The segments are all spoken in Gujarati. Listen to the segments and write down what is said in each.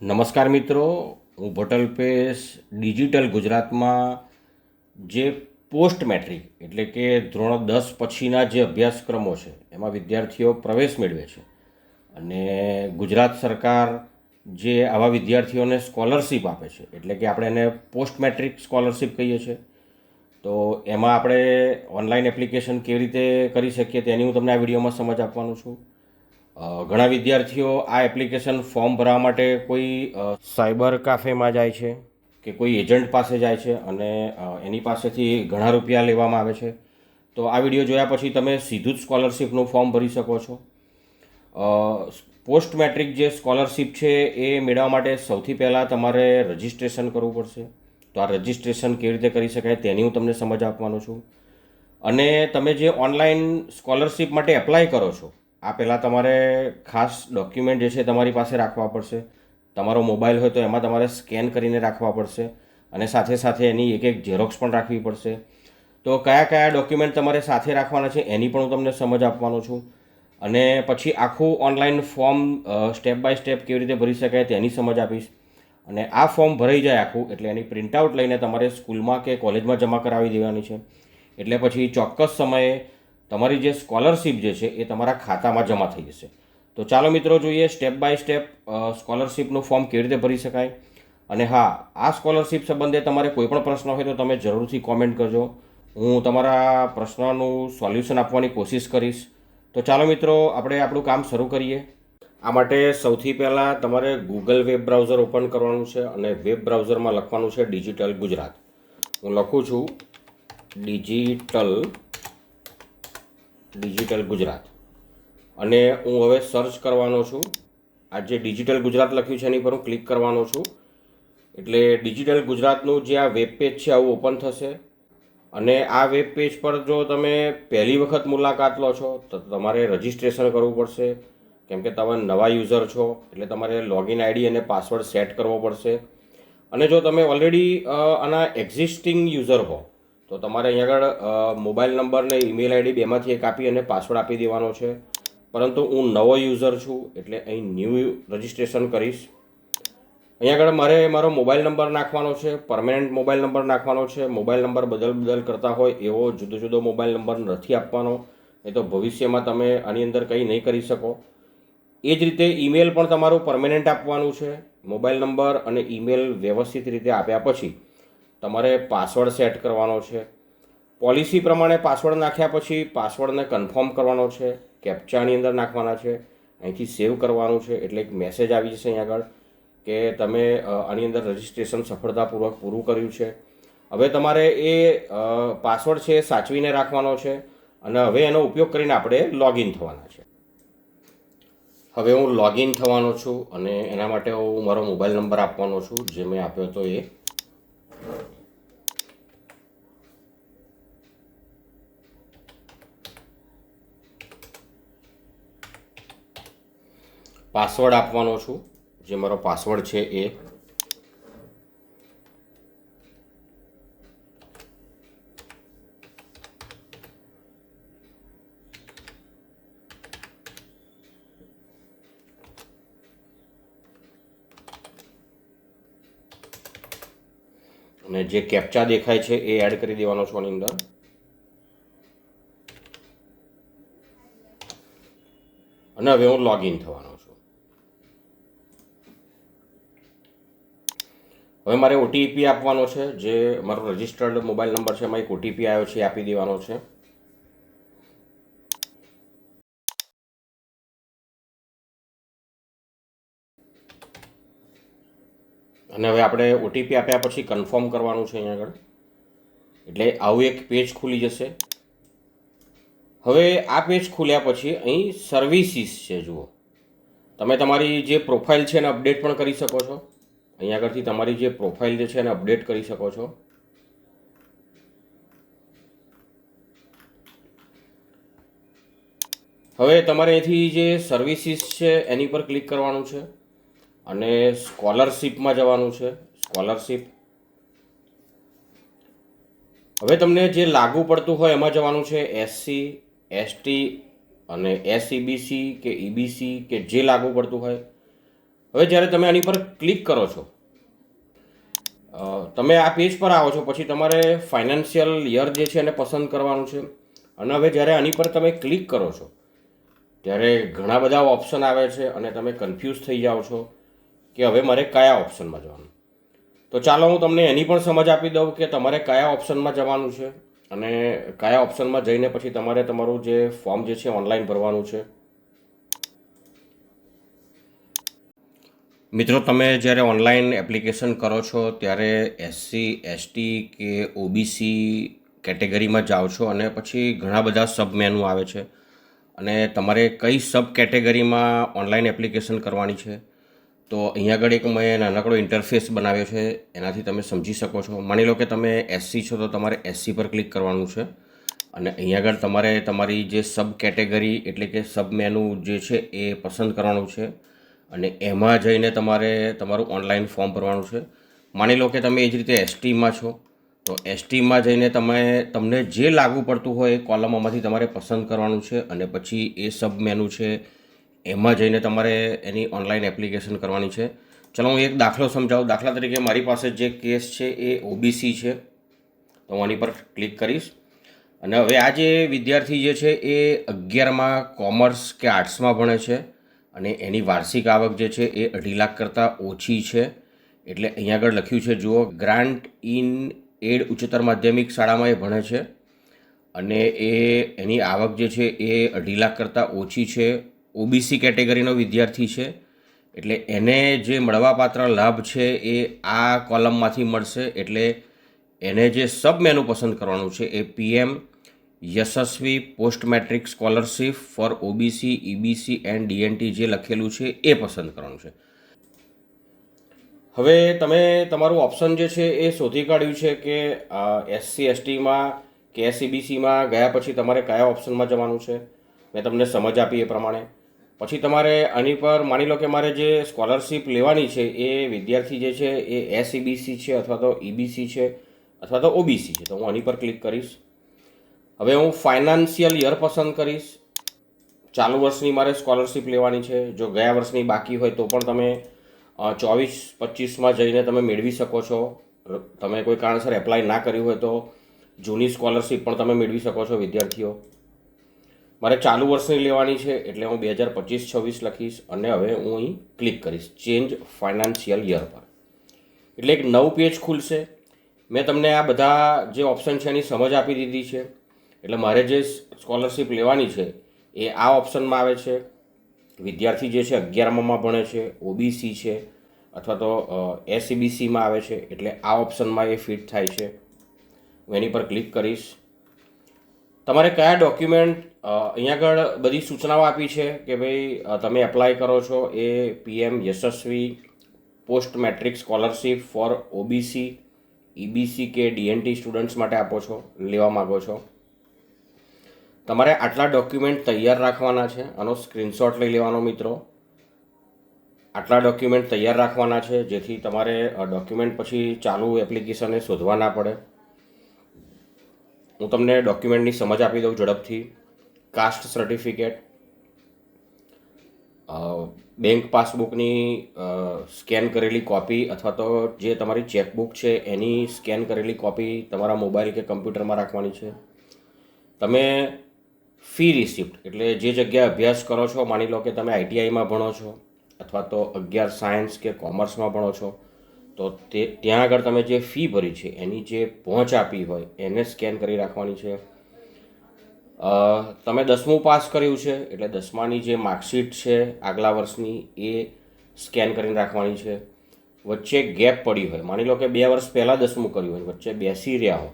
નમસ્કાર મિત્રો, હું ભટલ પેશ, ડિજિટલ ગુજરાતમાં જે પોસ્ટ મેટ્રિક, એટલે કે ધોરણ દસ પછીના જે અભ્યાસક્રમો છે, એમાં વિદ્યાર્થીઓ પ્રવેશ મેળવે છે. અને ગુજરાત સરકાર જે આવા વિદ્યાર્થીઓને સ્કોલરશિપ આપે છે, એટલે કે આપણે એને પોસ્ટ મેટ્રિક સ્કોલરશિપ કહીએ છીએ. તો એમાં આપણે ઓનલાઈન એપ્લિકેશન કેવી રીતે કરી શકીએ તેની હું તમને આ વિડીયોમાં સમજ આપવાનું છું. ઘણા વિદ્યાર્થીઓ આ એપ્લિકેશન ફોર્મ ભરવા માટે કોઈ સાયબર કાફેમાં જાય છે કે કોઈ એજન્ટ પાસે જાય છે અને એની પાસેથી ઘણા રૂપિયા લેવામાં આવે છે. તો આ વીડિયો જોયા પછી તમે સીધું જ સ્કોલરશિપનું ફોર્મ ભરી શકો છો. પોસ્ટ મેટ્રિક જે સ્કોલરશિપ છે એ મેળવવા માટે સૌથી પહેલાં તમારે રજિસ્ટ્રેશન કરવું પડશે. તો આ રજિસ્ટ્રેશન કેવી રીતે કરી શકાય તેની હું તમને સમજ આપવાનો છું. અને તમે જે ઓનલાઈન સ્કોલરશિપ માટે એપ્લાય કરો છો આ પહેલાં તમારે ખાસ ડોક્યુમેન્ટ જે છે તમારી પાસે રાખવા પડશે. તમારો મોબાઈલ હોય તો એમાં તમારે સ્કેન કરીને રાખવા પડશે અને સાથે સાથે એની એક એક ઝેરોક્સ પણ રાખવી પડશે. તો કયા કયા ડોક્યુમેન્ટ તમારે સાથે રાખવાના છે એની પણ હું તમને સમજ આપવાનો છું. અને પછી આખું online form step by step કેવી રીતે ભરી શકાય તેની સમજ આપીશ. અને આ ફોર્મ ભરાઈ જાય આખું એટલે એની પ્રિન્ટઆઉટ લઈને તમારે સ્કૂલમાં કે કોલેજમાં જમા કરાવી દેવાની છે. એટલે પછી ચોક્કસ સમયે તમારી જે સ્કોલરશિપ જે છે એ તમારા ખાતામાં જમા થઈ જશે. તો ચાલો મિત્રો જોઈએ સ્ટેપ બાય સ્ટેપ સ્કોલરશિપનું ફોર્મ કેવી રીતે ભરી શકાય? અને હા, આ સ્કોલરશિપ સંબંધે તમારે કોઈ પણ પ્રશ્ન હોય તો તમે જરૂરથી કોમેન્ટ કરજો. હું તમારા પ્રશ્નનું સોલ્યુશન આપવાની કોશિશ કરીશ. તો ચાલો મિત્રો, આપણે આપણું કામ શરૂ કરીએ. આ માટે સૌથી પહેલાં તમારે ગૂગલ વેબ બ્રાઉઝર ઓપન કરવાનું છે અને વેબ બ્રાઉઝરમાં લખવાનું છે ડિજિટલ ગુજરાત. હું લખું છું ડિજિટલ ડિજિટલ ગુજરાત. અને હું હવે સર્ચ કરવાનો છું. આ જે ડિજિટલ ગુજરાત લખ્યું છે એની પર હું ક્લિક કરવાનો છું. એટલે ડિજિટલ ગુજરાતનું જે આ વેબ પેજ છે આવું ઓપન થશે. અને આ વેબ પેજ પર જો તમે પહેલી વખત મુલાકાત લો છો, તો તમારે રજિસ્ટ્રેશન કરવું પડશે. કેમ કે તમે નવા યુઝર છો, એટલે તમારે લોગિન આઈડી અને પાસવર્ડ સેટ કરવો પડશે. અને જો તમે ઓલરેડી આના એક્ઝિસ્ટિંગ યુઝર હો તો તમારે અહીંયા આગળ મોબાઈલ નંબર ને ઈમેલ આઈડી બેમાંથી એક આપી અને પાસવર્ડ આપી દેવાનો છે. પરંતુ હું નવો યુઝર છું, એટલે અહીં ન્યૂ રજિસ્ટ્રેશન કરીશ. અહીંયા આગળ મારે મારો મોબાઈલ નંબર નાખવાનો છે, પરમેનન્ટ મોબાઈલ નંબર નાખવાનો છે. મોબાઈલ નંબર બદલ બદલ કરતા હોય એવો જુદો જુદો મોબાઈલ નંબર નથી આપવાનો. એ તો ભવિષ્યમાં તમે આની અંદર કંઈ નહીં કરી શકો. એ જ રીતે ઈમેલ પણ તમારું પરમેનન્ટ આપવાનું છે. મોબાઈલ નંબર અને ઈમેલ વ્યવસ્થિત રીતે આપ્યા પછી તમારે પાસવર્ડ સેટ કરવાનો છે. પોલિસી પ્રમાણે પાસવર્ડ નાખ્યા પછી પાસવર્ડને કન્ફર્મ કરવાનો છે. કેપ્ચાની અંદર નાખવાના છે. અહીંથી સેવ કરવાનું છે. એટલે એક મેસેજ આવી જશે અહીં આગળ કે તમે આની અંદર રજિસ્ટ્રેશન સફળતાપૂર્વક પૂરું કર્યું છે. હવે તમારે એ પાસવર્ડ છે એ સાચવીને રાખવાનો છે અને હવે એનો ઉપયોગ કરીને આપણે લોગિન થવાના છે. હવે હું લોગિન થવાનો છું અને એના માટે હું મારો મોબાઈલ નંબર આપવાનો છું. જે મેં આપ્યો હતો એ પાસવર્ડ આપવાનો છું. જે મારો પાસવર્ડ છે એ અને જે કેપ્ચા દેખાય છે, એ એડ કરી દેવાનો છું આની અંદર. અને હવે હું લોગિન થવાનો છું. હવે મારે ઓટીપી આપવાનો છે, જે મારો રજિસ્ટર્ડ મોબાઈલ નંબર છે, એમાં એક ઓટીપી આવ્યો છે, એ આપી દેવાનો છે. અને હવે આપણે ઓટીપી આપ્યા પછી કન્ફર્મ કરવાનું છે અહીંયા આગળ. એટલે આવું એક પેજ ખુલી જશે. હવે આ પેજ ખુલ્યા પછી અહીં સર્વિસીસ છે, જુઓ. તમે તમારી જે પ્રોફાઇલ છે એને અપડેટ પણ કરી શકો છો. અહીંયા આગળથી તમારી જે પ્રોફાઇલ જે છે એને અપડેટ કરી શકો છો. હવે તમારે અહીંથી જે સર્વિસીસ છે એની પર ક્લિક કરવાનું છે. અને સ્કોલરશિપમાં જવાનું છે. સ્કોલરશિપ. હવે તમને જે લાગુ પડતું હોય એમાં જવાનું છે એસસી એસટી અને એસઈબીસી કે ઈબીસી કે જે લાગુ પડતું હોય. હવે જ્યારે તમે આની પર ક્લિક કરો છો તમે આ પેજ પર આવો છો, પછી તમારે ફાઇનાન્શિયલ યર જે છે એને પસંદ કરવાનું છે. અને હવે જ્યારે આની પર તમે ક્લિક કરો છો, ત્યારે ઘણા બધા ઓપ્શન આવે છે અને તમે કન્ફ્યુઝ થઈ જાઓ છો. કે હવે મારે કયા ઓપ્શનમાં જવાનું? તો ચાલો હું તમને એની પણ સમજ આપી દઉં કે તમારે કયા ઓપ્શનમાં જવાનું છે અને કયા ઓપ્શનમાં જઈને પછી તમારે તમારું જે ફોર્મ જે છે ઓનલાઈન ભરવાનું છે. મિત્રો, તમે જ્યારે ઓનલાઈન એપ્લિકેશન કરો છો ત્યારે એસસી એસટી કે ઓબીસી કેટેગરીમાં જાઓ છો અને પછી ઘણા બધા સબ મેનુ આવે છે. અને તમારે કઈ સબ કેટેગરીમાં ઓનલાઈન એપ્લિકેશન કરવાની છે? તો અહીંયા આગળ એક મેં નાનકડો ઇન્ટરફેસ બનાવ્યો છે, એનાથી તમે સમજી શકો છો. માની લો કે તમે એસસી છો તો તમારે એસસી પર ક્લિક કરવાનું છે. અને અહીંયા આગળ તમારે તમારી જે સબ કેટેગરી એટલે કે સબ મેનુ જે છે એ પસંદ કરવાનું છે. અને એમાં જઈને તમારે તમારું ઓનલાઈન ફોર્મ ભરવાનું છે. માની લો કે તમે એ જ રીતે એસટીમાં છો, તો એસટીમાં જઈને તમે તમને જે લાગુ પડતું હોય એ કોલમમાંથી તમારે પસંદ કરવાનું છે. અને પછી એ સબ મેનુ છે એમાં જઈને તમારે એની ઓનલાઈન એપ્લિકેશન કરવાની છે. ચલો, હું એક દાખલો સમજાવું. દાખલા તરીકે મારી પાસે જે કેસ છે એ ઓબીસી છે. તો હું આની પર ક્લિક કરીશ. અને હવે આ જે વિદ્યાર્થી જે છે એ અગિયારમાં કોમર્સ કે આર્ટ્સમાં ભણે છે અને એની વાર્ષિક આવક જે છે એ અઢી લાખ કરતાં ઓછી છે. એટલે અહીંયા આગળ લખ્યું છે, જુઓ ગ્રાન્ટ ઇન એડ ઉચ્ચતર માધ્યમિક શાળામાં એ ભણે છે. અને એ, એની આવક જે છે એ અઢી લાખ કરતાં ઓછી છે. ઓબીસી કેટેગરીનો વિદ્યાર્થી છે. એટલે એને જે મળવાપાત્ર લાભ છે એ આ કોલમમાંથી મળશે. એટલે એને જે સબ મેનુ પસંદ કરવાનું છે એ PM Yashasvi post matric scholarship for OBC, EBC and DNT જે લખેલું છે એ પસંદ કરવાનું છે. હવે તમે તમારું ઓપ્શન જે છે એ શોધી કાઢ્યું છે કે એસસી, એસટીમાં કે એસસીબીસીમાં ગયા પછી તમારે કયા ઓપ્શનમાં જવાનું છે? મેં તમને સમજ આપી એ પ્રમાણે. પછી તમારે આની પર માની લો કે મારે જે સ્કોલરશીપ લેવાની છે, એ વિદ્યાર્થી જે છે, એ એસઈબીસી છે અથવા તો ઈબીસી છે અથવા તો ઓબીસી છે. તો હું આની પર ક્લિક કરીશ. હવે હું ફાઇનાન્શિયલ યર પસંદ કરીશ. ચાલુ વર્ષની મારે સ્કોલરશીપ લેવાની છે. જો ગયા વર્ષની બાકી હોય તો પણ તમે ચોવીસ પચીસમાં જઈને તમે મેળવી શકો છો. તમે કોઈ કારણસર એપ્લાય ના કર્યું હોય તો જૂની સ્કોલરશિપ પણ તમે મેળવી શકો છો, વિદ્યાર્થીઓ. મારે ચાલુ વર્ષની લેવાની છે એટલે હું બે હજાર પચીસ છવ્વીસ લખીશ અને હવે હું અહીં ક્લિક કરીશ. ચેન્જ ફાઇનાન્શિયલ યર પર. એટલે એક નવું પેજ ખુલશે. મેં તમને આ બધા જે ઓપ્શન છે એની સમજ આપી દીધી છે. એટલે મારે જે સ્કોલરશિપ લેવાની છે એ આ ઓપ્શનમાં આવે છે. વિદ્યાર્થી જે છે અગિયારમાં ભણે છે ઓબીસી છે, અથવા તો એસસીબીસીમાં આવે છે, એટલે આ ઓપ્શનમાં એ ફિટ થાય છે. હું એની પર ક્લિક કરીશ. તમારે કયા ડોક્યુમેન્ટ અહીંયા આગળ બધી સૂચનાઓ આપી છે કે ભાઈ તમે એપ્લાય કરો છો એ PM Yashasvi post matric scholarship for OBC EBC કે ડીએનટી સ્ટુડન્ટ્સ માટે આપો છો, લેવા માગો છો. તમારે આટલા ડોક્યુમેન્ટ તૈયાર રાખવાના છે. આનો સ્ક્રીનશોટ લઈ લેવાનો મિત્રો. આટલા ડોક્યુમેન્ટ તૈયાર રાખવાના છે, જેથી તમારે ડોક્યુમેન્ટ પછી ચાલુ એપ્લિકેશને શોધવા ના પડે. હું તમને ડોક્યુમેન્ટની સમજ આપી દઉં ઝડપથી. કાસ્ટ સર્ટિફિકેટ બેંક પાસબુકની સ્કેન કરેલી કોપી અથવા તો જે તમારી ચેકબુક છે એની સ્કેન કરેલી કોપી તમારા મોબાઈલ કે કમ્પ્યુટરમાં રાખવાની છે. તમે ફી રિસિપ્ટ એટલે જે જગ્યાએ અભ્યાસ કરો છો, માની લો કે તમે આઈટીઆઈમાં ભણો છો અથવા તો અગિયાર સાયન્સ કે કોમર્સમાં ભણો છો, તો તે, ત્યાં આગળ તમે જે ફી ભરી છે, એની જે પહોંચ આપી હોય, એને સ્કેન કરી રાખવાની છે. તમે દસમું પાસ કર્યું છે, એટલે દસમાની જે માર્કશીટ છે આગલા વર્ષની એ સ્કેન કરીને રાખવાની છે. વચ્ચે ગેપ પડી હોય, માની લો કે બે વર્ષ પહેલાં દસમું કર્યું હોય, વચ્ચે બેસી રહ્યા હો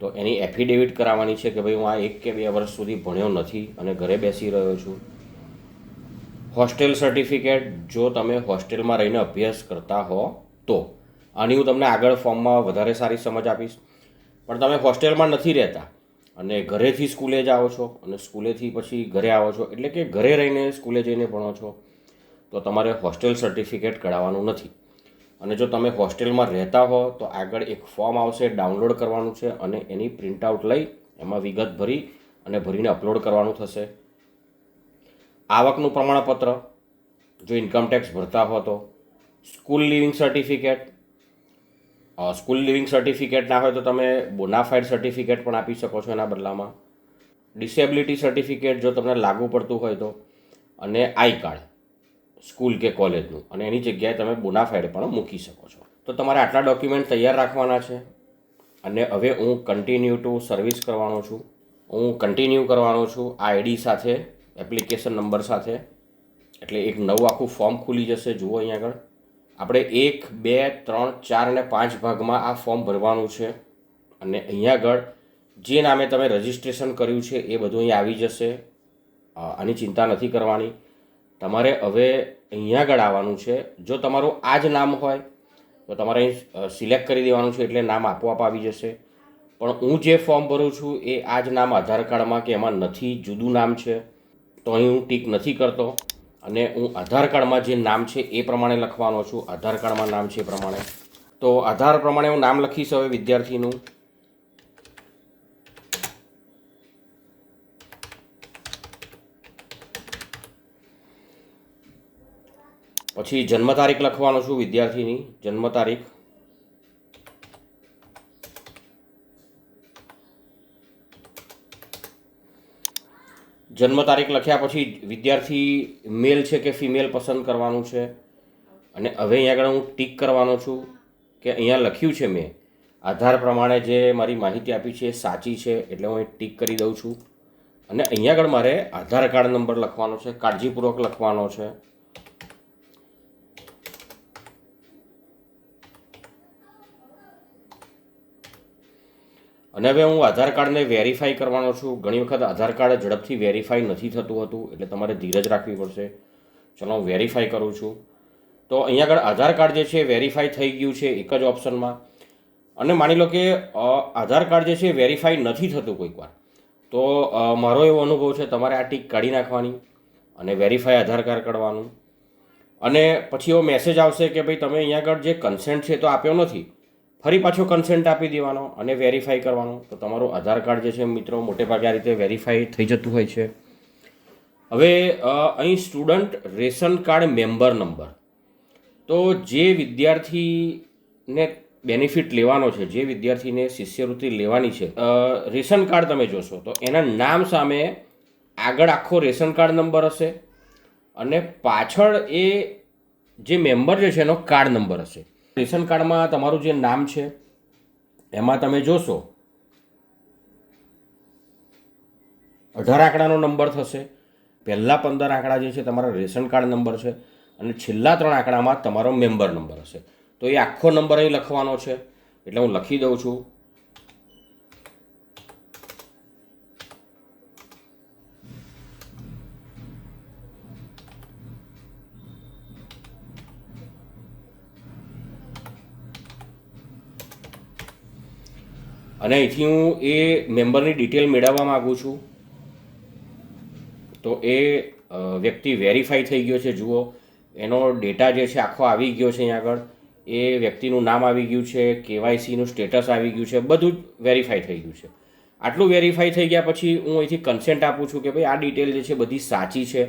તો એની એફિડેવિટ કરાવવાની છે કે ભાઈ હું આ એક કે બે વર્ષ સુધી ભણ્યો નથી અને ઘરે બેસી રહ્યો છું. હોસ્ટેલ સર્ટિફિકેટ જો તમે હોસ્ટેલમાં રહીને અભ્યાસ કરતા હો, તો આની હું તમને આગળ ફોર્મમાં વધારે સારી સમજ આપીશ. પણ તમે હોસ્ટેલમાં નથી રહેતા અને ઘરેથી સ્કૂલે જાઓ છો અને સ્કૂલેથી પછી ઘરે આવો છો, એટલે કે ઘરે રહીને સ્કૂલે જઈને ભણો છો, તો તમારે હોસ્ટેલ સર્ટિફિકેટ કઢાવવાનું નથી. અને જો તમે હોસ્ટેલમાં રહેતા હો, તો આગળ એક ફોર્મ આવશે ડાઉનલોડ કરવાનું છે અને એની પ્રિન્ટઆઉટ લઈ એમાં વિગત ભરી અને ભરીને અપલોડ કરવાનું થશે. આવકનું પ્રમાણપત્ર, જો ઇન્કમટેક્સ ભરતા હો તો, school leaving certificate school leaving certificate ના હોય તો તમે બોનાફાઇડ સર્ટિફિકેટ પણ આપી શકો છો એના બદલામાં. ડિસેબિલિટી સર્ટિફિકેટ જો તમને લાગુ પડતું હોય તો, અને આઈ કાર્ડ સ્કૂલ કે કોલેજનું, અને એની જગ્યાએ તમે બોનાફાઇડ પણ મૂકી શકો છો. તો તમારે આટલા ડોક્યુમેન્ટ તૈયાર રાખવાના છે, અને હવે હું કન્ટિન્યુ ટુ સર્વિસ કરવાનો છું. હું કન્ટિન્યુ કરવાનો છું આ આઈડી સાથે એપ્લિકેશન નંબર સાથે. એટલે એક નવું આખું ફોર્મ ખુલી જશે, જુઓ અહીંયા આગળ. આપણે એક, બે, ત્રણ, ચાર અને પાંચ ભાગમાં આ ફોર્મ ભરવાનું છે. અને અહીંયા આગળ જે નામે તમે રજિસ્ટ્રેશન કર્યું છે એ બધું અહીં આવી જશે. આની ચિંતા નથી કરવાની. તમારે હવે અહીંયા આગળ આવવાનું છે. જો તમારું આ જ નામ હોય, તો તમારે અહીં સિલેક્ટ કરી દેવાનું છે એટલે નામ આપોઆપ આવી જશે. પણ હું જે ફોર્મ ભરું છું એ આ જ નામ આધાર કાર્ડમાં કે એમાં નથી, જુદું નામ છે. તો અહીં હું ટીક નથી કરતો. અને હું આધાર કાર્ડમાં જે નામ છે એ પ્રમાણે લખવાનો છું. આધાર કાર્ડમાં નામ છે એ પ્રમાણે. તો આધાર પ્રમાણે હું નામ લખીશ હવે વિદ્યાર્થીનું. પછી જન્મ તારીખ લખવાનો છું વિદ્યાર્થીની. જન્મ તારીખ. જન્મ તારીખ લખ્યા પછી વિદ્યાર્થી મેલ છે કે ફિમેલ પસંદ કરવાનું છે? અને હવે અહીંયા આગળ હું ટીક કરવાનો છું કે અહીંયા લખ્યું છે મેં. આધાર પ્રમાણે જે મારી માહિતી આપી છે એ સાચી છે એટલે હું ટીક કરી દઉં છું. અને અહીંયા આગળ મારે આધાર કાર્ડ નંબર લખવાનો છે, કાળજીપૂર્વક લખવાનો છે. અને હવે હું આધાર કાર્ડને વેરીફાઈ કરવાનો છું. ઘણી વખત આધાર કાર્ડ ઝડપથી વેરીફાઈ નથી થતું હતું, એટલે તમારે ધીરજ રાખવી પડશે. ચલો હું વેરીફાઈ કરું છું. તો અહીંયા આગળ આધાર કાર્ડ જે છે વેરીફાઈ થઈ ગયું છે એક જ ઓપ્શનમાં અને માની લો કે આધાર કાર્ડ જે છે વેરીફાઈ નથી થતું કોઈક વાર તો મારો એવો અનુભવ છે, તમારે આ ટીક કાઢી નાખવાની અને વેરીફાઈ આધાર કાર્ડ કરવાનું. અને પછી એવો મેસેજ આવશે કે ભાઈ તમે અહીંયા આગળ જે કન્સેન્ટ છે તો આપ્યો નથી. ફરી પાછો કન્સેન્ટ આપી દેવાનો અને વેરીફાઈ કરવાનો. તો તમારું આધાર કાર્ડ જે છે મિત્રો, મોટે ભાગે આ રીતે વેરીફાઈ થઈ જતું હોય છે. હવે અહીં student ration card member number તો જે વિદ્યાર્થીને બેનિફિટ લેવાનો છે, જે વિદ્યાર્થીને શિષ્યવૃત્તિ લેવાની છે રેશન કાર્ડ તમે જોશો તો એના નામ સામે આગળ આખો રેશન કાર્ડ નંબર હશે અને પાછળ એ જે મેમ્બર જે છે એનો કાર્ડ નંબર હશે. રેશન કાર્ડમાં તમારું જે નામ છે, એમાં તમે જોશો, અઢાર આંકડાનો નંબર થશે. પહેલાં પંદર આંકડા જે છે તમારા રેશન કાર્ડ નંબર છે અને છેલ્લા ત્રણ આંકડામાં તમારો મેમ્બર નંબર હશે. તો એ આખો નંબર અહીં લખવાનો છે. એટલે હું લખી દઉં છું. અને અહીંથી હું એ મેમ્બરની ડિટેલ મેળવવા માગું છું. તો એ વ્યક્તિ વેરીફાઈ થઈ ગયો છે, જુઓ. એનો ડેટા જે છે આખો આવી ગયો છે અહીંયા આગળ. એ વ્યક્તિનું નામ આવી ગયું છે, કેવાયસીનું સ્ટેટસ આવી ગયું છે, બધું જ વેરીફાઈ થઈ ગયું છે. આટલું વેરીફાઈ થઈ ગયા પછી હું અહીંથી કન્સેન્ટ આપું છું કે ભાઈ આ ડિટેલ જે છે બધી સાચી છે.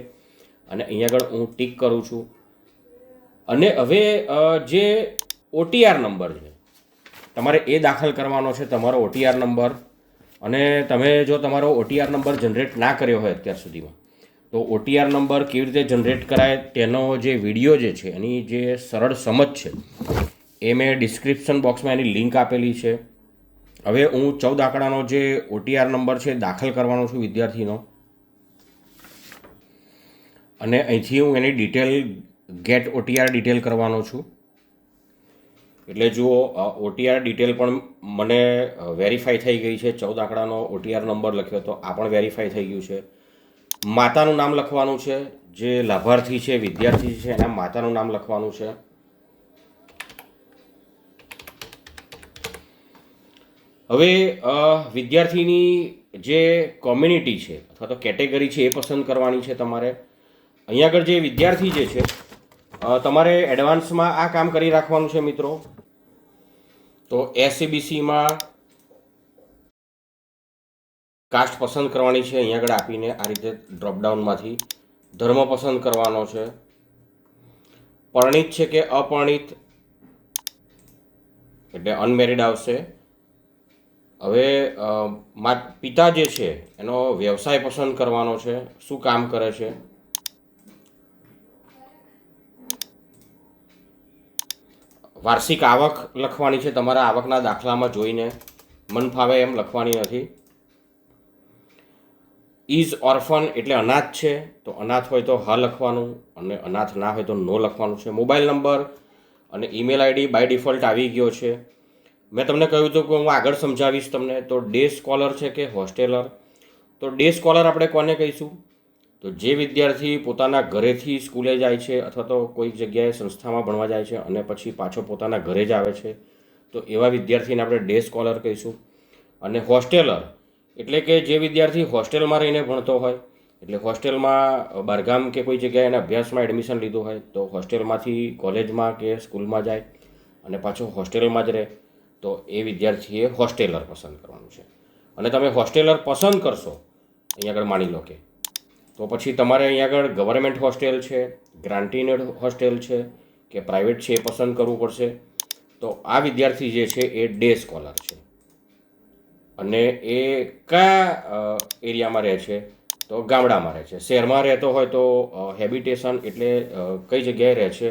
અને અહીંયા આગળ હું ટીક કરું છું. અને હવે જે ઓટીઆર નંબર છે તમારે એ દાખલ કરવાનો છે, તમારો ઓટીઆર નંબર અને તમે જો તમારો ઓટીઆર નંબર જનરેટ ના કર્યો હોય અત્યાર સુધીમાં, તો ઓટીઆર નંબર કેવી રીતે જનરેટ કરાય, તેનો જે વીડિયો જે છે, એની જે સરળ સમજ છે, એ મેં ડિસ્ક્રિપ્શન બોક્સમાં એની લિંક આપેલી છે. હવે હું ચૌદ આંકડાનો જે ઓટીઆર નંબર છે, દાખલ કરવાનો છું વિદ્યાર્થીનો. અને અહીંથી હું એની ડિટેલ ગેટ ઓટીઆર ડિટેલ કરવાનો છું. એટલે જુઓ ઓટીઆર ડિટેલ પણ મને વેરીફાઈ થઈ ગઈ છે. ચૌદ આંકડાનો ઓટીઆર નંબર લખ્યો તો આ પણ વેરીફાઈ થઈ ગયું છે. માતાનું નામ લખવાનું છે. જે લાભાર્થી છે, વિદ્યાર્થી છે, એના માતાનું નામ લખવાનું છે. હવે વિદ્યાર્થીની જે કોમ્યુનિટી છે, અથવા તો કેટેગરી છે, એ પસંદ કરવાની છે તમારે. અહીંયા આગળ જે વિદ્યાર્થી જે છે તમારે એડવાન્સમાં આ કામ કરી રાખવાનું છે મિત્રો. તો એસસીબીસીમાં કાસ્ટ પસંદ કરવાની છે, અહીંયા આગળ આપીને આ રીતે ડ્રોપડાઉનમાંથી ધર્મ પસંદ કરવાનો છે. પરણિત છે કે અપરણિત? એટલે અનમેરિડ આવશે. હવે પિતા જે છે, એનો વ્યવસાય પસંદ કરવાનો છે. શું કામ કરે છે? વાર્ષિક આવક લખવાની છે. તમારા આવકના દાખલામાં જોઈને મન ફાવે એમ લખવાની નથી. ઇઝ ઓર્ફન એટલે અનાથ છે. તો અનાથ હોય તો હા લખવાનું અને અનાથ ના હોય તો નો લખવાનું છે. મોબાઈલ નંબર અને ઈમેલ આઈડી બાય ડિફોલ્ટ આવી ગયો છે. મેં તમને કહ્યું હતું કે હું આગળ સમજાવીશ તમને. તો ડે સ્કોલર છે કે હોસ્ટેલર? તો ડે સ્કોલર આપણે કોને કહીશું? તો જે વિદ્યાર્થી પોતાના ઘરેથી સ્કૂલે જાય છે અથવા તો કોઈક જગ્યાએ સંસ્થામાં ભણવા જાય છે અને પછી પાછો પોતાના ઘરે જ આવે છે, તો એવા વિદ્યાર્થીને આપણે ડે સ્કોલર કહીશું. અને હોસ્ટેલર, એટલે કે જે વિદ્યાર્થી હોસ્ટેલમાં રહીને ભણતો હોય, એટલે હોસ્ટેલમાં બહારગામ કે કોઈ જગ્યાએ એના અભ્યાસમાં એડમિશન લીધું હોય, તો હોસ્ટેલમાંથી કોલેજમાં કે સ્કૂલમાં જાય અને પાછો હોસ્ટેલમાં જ રહે, તો એ વિદ્યાર્થીએ હોસ્ટેલર પસંદ કરવાનું છે. અને તમે હોસ્ટેલર પસંદ કરશો, અહીંયા આગળ માની લો કે. તો પછી તમારે અહીંયા આગળ ગવર્મેન્ટ હોસ્ટેલ છે ગ્રાન્ટીનેડ હોસ્ટેલ છે, કે પ્રાઇવેટ છે એ પસંદ કરવું પડશે. તો આ વિદ્યાર્થી જે છે એ ડે સ્કોલર છે. અને એ કયા એરિયામાં રહે છે? તો ગામડામાં રહે છે. શહેરમાં રહેતો હોય તો હેબિટેશન એટલે કઈ જગ્યાએ રહે છે?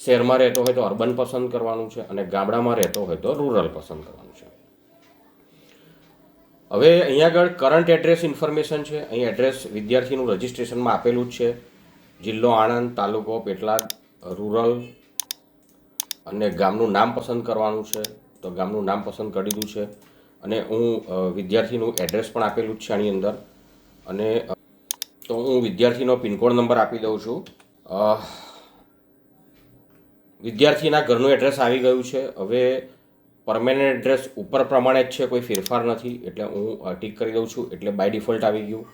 શહેરમાં રહેતો હોય તો અર્બન પસંદ કરવાનું છે અને ગામડામાં રહેતો હોય તો રૂરલ પસંદ કરવાનું છે. હવે અહીંયા આગળ કરંટ એડ્રેસ ઇન્ફોર્મેશન છે. અહીં એડ્રેસ વિદ્યાર્થીનું રજિસ્ટ્રેશનમાં આપેલું જ છે. જિલ્લો આણંદ, તાલુકો પેટલાદ રૂરલ અને ગામનું નામ પસંદ કરવાનું છે. તો ગામનું નામ પસંદ કરી દીધું છે. અને હું વિદ્યાર્થીનું એડ્રેસ પણ આપેલું જ છે આની અંદર. અને તો હું વિદ્યાર્થીનો પિનકોડ નંબર આપી દઉં છું. વિદ્યાર્થીના ઘરનું એડ્રેસ આવી ગયું છે. હવે પરમેનન્ટ એડ્રેસ ઉપર પ્રમાણે જ છે, કોઈ ફેરફાર નથી. એટલે હું ટીક કરી દઉં છું. એટલે બાય ડિફોલ્ટ આવી ગયું.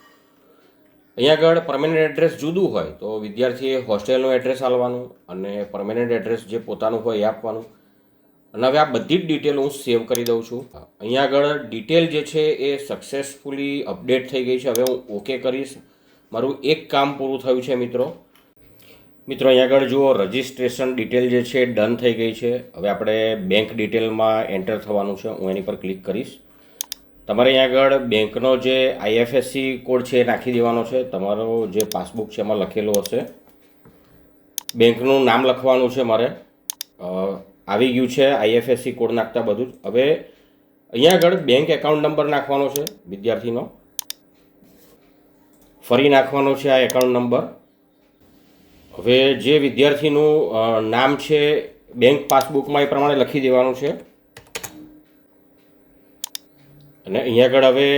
અહીંયા આગળ પરમેનન્ટ એડ્રેસ જુદું હોય, તો વિદ્યાર્થીએ હોસ્ટેલનું એડ્રેસ આપવાનું અને પરમેનન્ટ એડ્રેસ જે પોતાનું હોય એ આપવાનું. અને હવે આ બધી જ ડિટેલ હું સેવ કરી દઉં છું. અહીંયા આગળ ડિટેલ જે છે એ સક્સેસફુલી અપડેટ થઈ ગઈ છે. હવે હું ઓકે કરીશ. મારું એક કામ પૂરું થયું છે, મિત્રો. મિત્રો અહીંયા આગળ જુઓ રજિસ્ટ્રેશન ડિટેલ જે છે ડન થઈ ગઈ છે. હવે આપણે બેંક ડિટેલમાં એન્ટર થવાનું છે. હું એની પર ક્લિક કરીશ. તમારે અહીંયા આગળ બેંકનો જે આઈએફએસસી કોડ છે એ નાખી દેવાનો છે. તમારો જે પાસબુક છે એમાં લખેલો હશે. બેંકનું નામ લખવાનું છે મારે. આવી ગયું છે આઈએફએસસી કોડ નાખતા બધું જ. હવે અહીંયા આગળ બેંક એકાઉન્ટ નંબર નાખવાનો છે, વિદ્યાર્થીનો. ફરી નાખવાનો છે આ એકાઉન્ટ નંબર હવે જે વિદ્યાર્થીનું નામ છે બેંક પાસબુકમાં એ પ્રમાણે લખી દેવાનું છે. અને અહીંયા આગળ હવે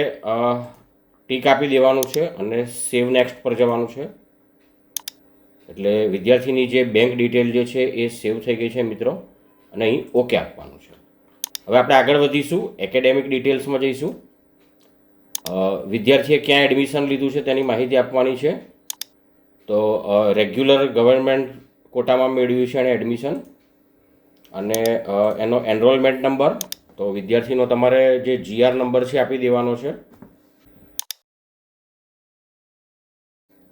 ટીક આપી દેવાનું છે અને સેવ નેક્સ્ટ પર જવાનું છે. એટલે વિદ્યાર્થીની જે બેંક ડિટેલ જે છે એ સેવ થઈ ગઈ છે મિત્રો. અને અહીં ઓકે આપવાનું છે. હવે આપણે આગળ વધીશું એકેડેમિક ડિટેલ્સમાં જઈશું. વિદ્યાર્થીએ ક્યાં એડમિશન લીધું છે તેની માહિતી આપવાની છે. તો રેગ્યુલર ગવર્મેન્ટ કોટામાં મેળવ્યું છે એણે એડમિશન અને એનો એનરોલમેન્ટ નંબર તો વિદ્યાર્થીનો તમારે જે જીઆર નંબર છે આપી દેવાનો છે.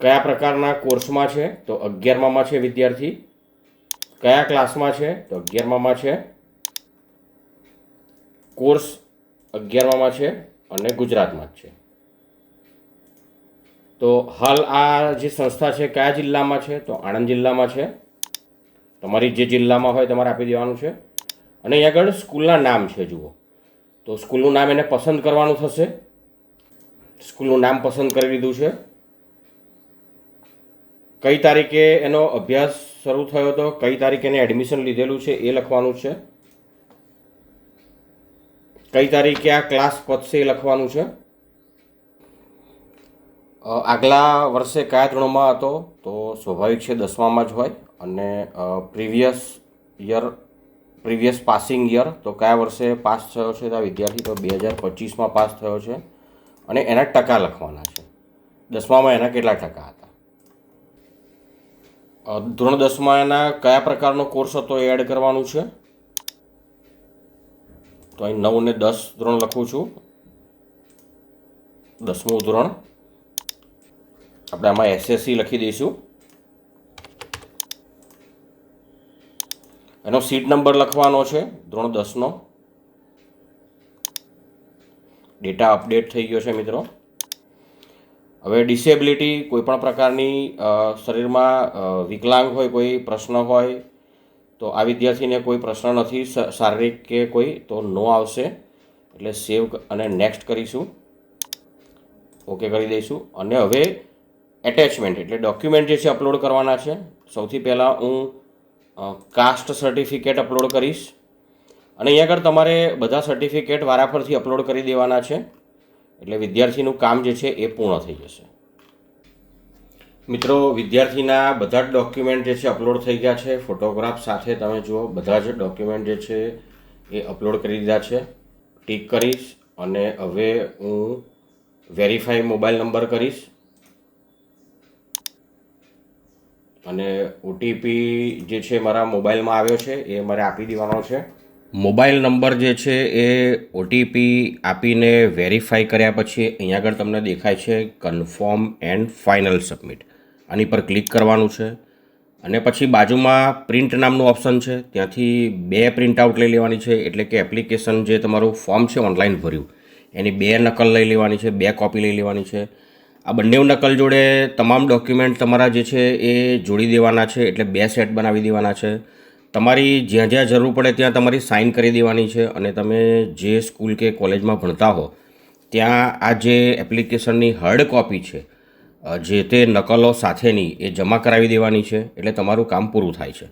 કયા પ્રકારના કોર્સમાં છે? તો અગિયારમામાં છે વિદ્યાર્થી. કયા ક્લાસમાં છે? તો અગિયારમામાં છે. કોર્સ અગિયારમામાં છે અને ગુજરાતમાં જ છે. તો હાલ આ જે સંસ્થા છે, કયા જિલ્લામાં છે? તો આણંદ જિલ્લામાં છે. તમારી જે જિલ્લામાં હોય તમારે આપી દેવાનું છે. અને અહીં આગળ સ્કૂલના નામ છે, જુઓ. તો સ્કૂલનું નામ એને પસંદ કરવાનું થશે. સ્કૂલનું નામ પસંદ કરી લીધું છે. કઈ તારીખે એનો અભ્યાસ શરૂ થયો હતો? કઈ તારીખે એને એડમિશન લીધેલું છે, એ લખવાનું છે. કઈ તારીખે આ ક્લાસ પતશે એ લખવાનું છે. આગલા વર્ષે કયા ધોરણમાં હતો? તો સ્વાભાવિક છે દસમામાં જ હોય. અને previous year previous passing year તો કયા વર્ષે પાસ થયો છે તો આ વિદ્યાર્થી? તો બે હજાર પચીસમાં પાસ થયો છે. અને એના ટકા લખવાના છે. દસમામાં એના કેટલા ટકા હતા? ધોરણ દસમાં એના કયા પ્રકારનો કોર્સ હતો એ એડ કરવાનું છે? તો અહીં નવ ને દસ ધોરણ લખું છું. દસમું ધોરણ. આપણે આમાં એસએસસી લખી દઈશું. એનો સીટ નંબર લખવાનો છે, ધોરણ દસનો ડેટા અપડેટ થઈ ગયો છે મિત્રો. હવે ડિસેબિલિટી કોઈપણ પ્રકારની શરીરમાં વિકલાંગ હોય, કોઈ પ્રશ્ન હોય, તો આ વિદ્યાર્થીને કોઈ પ્રશ્ન નથી શારીરિક કે કોઈ, તો નો આવશે. એટલે સેવ અને નેક્સ્ટ કરીશું. ઓકે કરી દઈશું. અને હવે એટેચમેન્ટ એટલે ડોક્યુમેન્ટ જે છે અપલોડ કરવાના છે. સૌથી પહેલાં હું કાસ્ટ સર્ટિફિકેટ અપલોડ કરીશ. અને અહીંયા આગળ તમારે બધા સર્ટિફિકેટ વારાફરથી અપલોડ કરી દેવાના છે. એટલે વિદ્યાર્થીનું કામ જે છે એ પૂર્ણ થઈ જશે. મિત્રો, વિદ્યાર્થીના બધા જ ડોક્યુમેન્ટ જે છે અપલોડ થઈ ગયા છે. ફોટોગ્રાફ સાથે તમે જુઓ, બધા જ ડોક્યુમેન્ટ જે છે એ અપલોડ કરી દીધા છે. ટીક કરીશ અને હવે હું વેરીફાઈ મોબાઈલ નંબર કરીશ. અને ઓટીપી જે છે મારા મોબાઈલમાં આવ્યો છે, એ મારે આપી દેવાનો છે. મોબાઈલ નંબર જે છે એ ઓટીપી આપીને વેરીફાઈ કર્યા પછી અહીંયા આગળ તમને દેખાય છે કન્ફર્મ એન્ડ ફાઇનલ સબમિટ. આની પર ક્લિક કરવાનું છે. અને પછી બાજુમાં પ્રિન્ટ નામનું ઓપ્શન છે, ત્યાંથી બે પ્રિન્ટ આઉટ લઈ લેવાની છે, એટલે કે એપ્લિકેશન જે તમારું ફોર્મ છે ઓનલાઈન ભર્યું, એની બે નકલ લઈ લેવાની છે, બે કોપી લઈ લેવાની છે. આ બંને નકલ જોડે તમામ ડોક્યુમેન્ટ તમારા જે છે એ જોડી દેવાના છે, એટલે બે સેટ બનાવી દેવાના છે. તમારી જ્યાં જ્યાં જરૂર પડે ત્યાં તમારી સાઇન કરી દેવાની છે અને તમે જે સ્કૂલ કે કોલેજમાં ભણતા હો, ત્યાં આ જે એપ્લિકેશનની હાર્ડ કોપી છે જે તે નકલો સાથેની એ જમા કરાવી દેવાની છે, એટલે તમારું કામ પૂરું થાય છે.